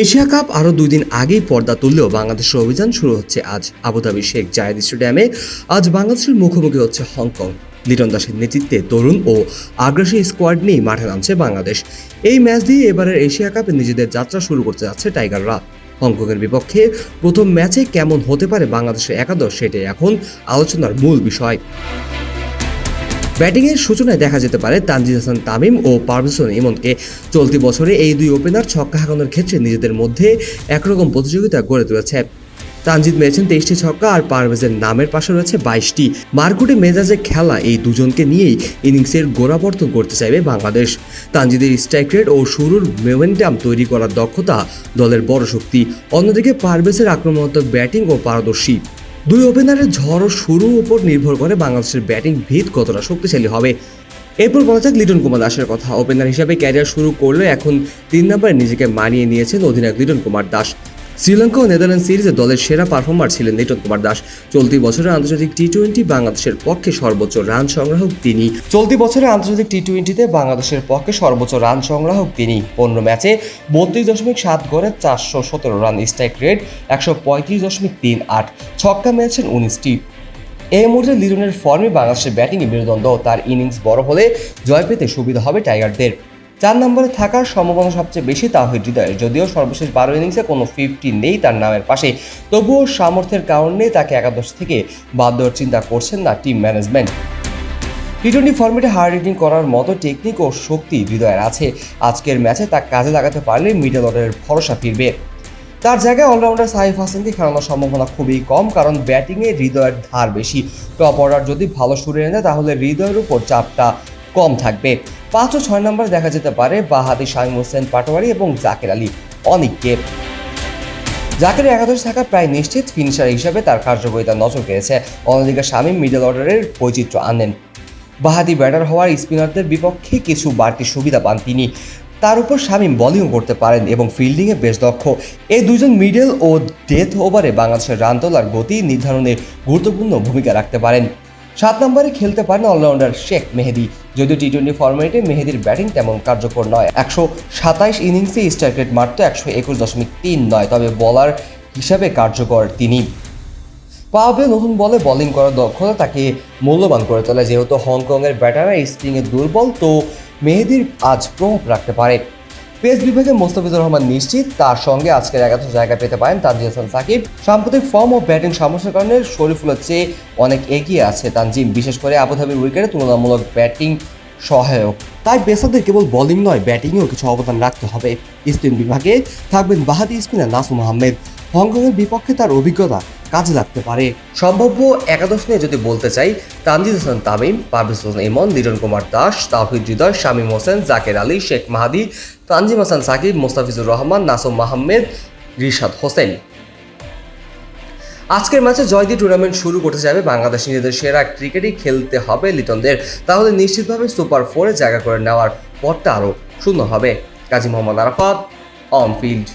Asia cup আরও দুই দিন আগেই পর্দা তুললেও বাংলাদেশের অভিযান শুরু হচ্ছে আজ। আবুধাবি শেখ জায়েদ স্টেডিয়ামে। আজ বাংলাদেশের মুখোমুখি হচ্ছে হংকং। লিটন দাসের নেতৃত্বে তরুণ ও আগ্রাসী স্কোয়াড নিয়ে মাঠে নামছে বাংলাদেশ। এই ম্যাচ দিয়ে এবারের এশিয়া কাপে নিজেদের যাত্রা শুরু করতে যাচ্ছে টাইগাররা। হংকংয়ের বিপক্ষে প্রথম ম্যাচে কেমন হতে পারে বাংলাদেশের একাদশ সেটাই এখন আলোচনার মূল বিষয়। ব্যাটিংয়ের সূচনায় দেখা যেতে পারে তানজিদ হাসান, তামিম ও পারভেসন ইমনকে। চলতি বছরে এই দুই ওপেনার ছক্কা হাঁকানোর ক্ষেত্রে নিজেদের মধ্যে একরকম প্রতিযোগিতা গড়ে তুলেছে। তানজিদ মেরেছেন তেইশটি ছক্কা আর পারভেজের নামের পাশে রয়েছে বাইশটি। মারকুটে মেজাজে খেলা এই দুজনকে নিয়েই ইনিংসের গোড়াবর্তন করতে চাইবে বাংলাদেশ। তানজিদের স্ট্রাইক রেট ও শুরুর মোমেন্টাম তৈরি করার দক্ষতা দলের বড় শক্তি। অন্যদিকে পারভেজের আক্রমণাত্মক ব্যাটিং ও পারদর্শী। দুই ওপেনারের ঝড় শুরু উপর নির্ভর করে বাংলাদেশের ব্যাটিং ভিত কতটা শক্তিশালী হবে। এরপর বলা যাক লিটন কুমার দাসের কথা। ওপেনার হিসাবে ক্যারিয়ার শুরু করলেও এখন তিন নম্বরে নিজেকে মানিয়ে নিয়েছেন অধিনায়ক লিটন কুমার দাস। শ্রীলঙ্কা ও নেদারল্যান্ড সিরিজে দলের সেরা পারফর্মার ছিলেন লিটন কুমার দাস। চলতি বছরের আন্তর্জাতিক টি টোয়েন্টি বাংলাদেশের পক্ষে সর্বোচ্চ রান সংগ্রাহক তিনি। চলতি বছরের আন্তর্জাতিক টি টোয়েন্টিতে বাংলাদেশের পক্ষে সর্বোচ্চ রান সংগ্রাহক তিনি। পনেরো ম্যাচে বত্রিশ দশমিক সাত গড়ে চারশো সতেরো রান স্ট্রাইক রেট, একশো পঁয়ত্রিশ দশমিক তিন আট ছক্কা মেরেছেন উনিশটি এই মুহূর্তে লিটনের ফর্মে বাংলাদেশের ব্যাটিংয়ে মেরুদণ্ড তার ইনিংস বড় হলে জয় পেতে সুবিধা হবে টাইগারদের। চার নম্বরে থাকার সম্ভাবনা সবচেয়ে বেশি তা তাহিদ হৃদয়ের। যদিও সর্বশেষ বারো ইনিংসে কোনো ফিফটি নেই তার নামের পাশে। তবুও সামর্থ্যের কারণে তাকে একাদশ থেকে বাদ দেওয়ার চিন্তা করছেন না টিম ম্যানেজমেন্ট টি টোয়েন্টি ফর্মেটে হার্ড হিটিং করার মতো টেকনিক ও শক্তি হৃদয়ের আছে। আজকের ম্যাচে তা কাজে লাগাতে পারলে মিডল অর্ডারের ভরসা ফিরবে। তার জায়গায় অলরাউন্ডার সাইফ হাসানকে খেলানোর সম্ভাবনা খুবই কম, কারণ ব্যাটিংয়ে হৃদয়ের ধার বেশি। টপ অর্ডার যদি ভালো সুরে এনে তাহলে হৃদয়ের উপর চাপটা কম থাকবে। পাঁচ ও ছয় নম্বরে দেখা যেতে পারে বাহাদি শাহিম হোসেন পাটোয়ারি এবং জাকের আলী অনিককে। জাকের একাদশ থাকা প্রায় নিশ্চিত ফিনিশার হিসেবে তার কার্যকরিতা নজর কেড়েছে। অন্যদিকে শামীম মিডল অর্ডারের বৈচিত্র্য আনেন। বাহাদি ব্যাটার হওয়ার স্পিনারদের বিপক্ষে কিছু বাড়তি সুবিধা পান তিনি। তার উপর শামীম বোলিং করতে পারেন এবং ফিল্ডিংয়ে বেশ দক্ষ। এই দুজন মিডল ও ডেথ ওভারে বাংলাদেশের রান তোলার গতি নির্ধারণে গুরুত্বপূর্ণ ভূমিকা রাখতে পারেন। সাত নম্বরে খেলতে পারেন অলরাউন্ডার শেখ মেহেদি। যদিও টি টোয়েন্টি ফরম্যাটে মেহেদির ব্যাটিং তেমন কার্যকর নয়। একশো সাতাইশ ইনিংসে স্ট্রাইক রেট মারত একশো একুশ দশমিক তিন নয়, তবে বলার হিসাবে কার্যকর তিনি। পাওয়াবে নতুন বলে বোলিং করার দক্ষতা তাকে মূল্যবান করে তোলে। যেহেতু হংকংয়ের ব্যাটাররা স্পিংয়ে দুর্বল, তো মেহেদির আজ প্রভাব রাখতে পারে। পেস বিভাগে মোস্তাফিজুর রহমান নিশ্চিত, তার সঙ্গে আজকের একাদশ জায়গা পেতে পারেন তানজিদ হাসান সাকিব। সাম্প্রতিক ফর্ম ও ব্যাটিং সমস্যার কারণে শরীফুলের চেয়ে অনেক এগিয়ে আছে তানজিম, বিশেষ করে আবুধাবির উইকেটে তুলনামূলক ব্যাটিং সহায়ক। তাই পেসারদের কেবল বোলিং নয়, ব্যাটিংয়েও কিছু অবদান রাখতে হবে। স্পিন বিভাগে থাকবেন বাহাদি স্পিনার নাসুম আহমেদ। হংকংয়ের বিপক্ষে তার অভিজ্ঞতা কাজে লাগতে পারে। সম্ভাব্য একাদশ নিয়ে যদি বলতে চাই, তানজিদ হাসান তামিম, পারভেজ হোসেন ইমন লিটন কুমার দাস তাহিদ হৃদয়, শামীম হোসেন, জাকের আলী, শেখ মাহাদি, তানজিম হাসান সাকিব, মোস্তাফিজুর রহমান, নাসুম মাহমেদ রিশাদ হোসেন। আজকের ম্যাচে জয় দিয়ে টুর্নামেন্ট শুরু করতে যাবে বাংলাদেশ নিজেদের সেরা ক্রিকেটই খেলতে হবে লিটনদের। তাহলে নিশ্চিতভাবে সুপার ফোরে জায়গা করে নেওয়ার পথটা আরও শূন্য হবে। Kazi Mohammad Arafat on field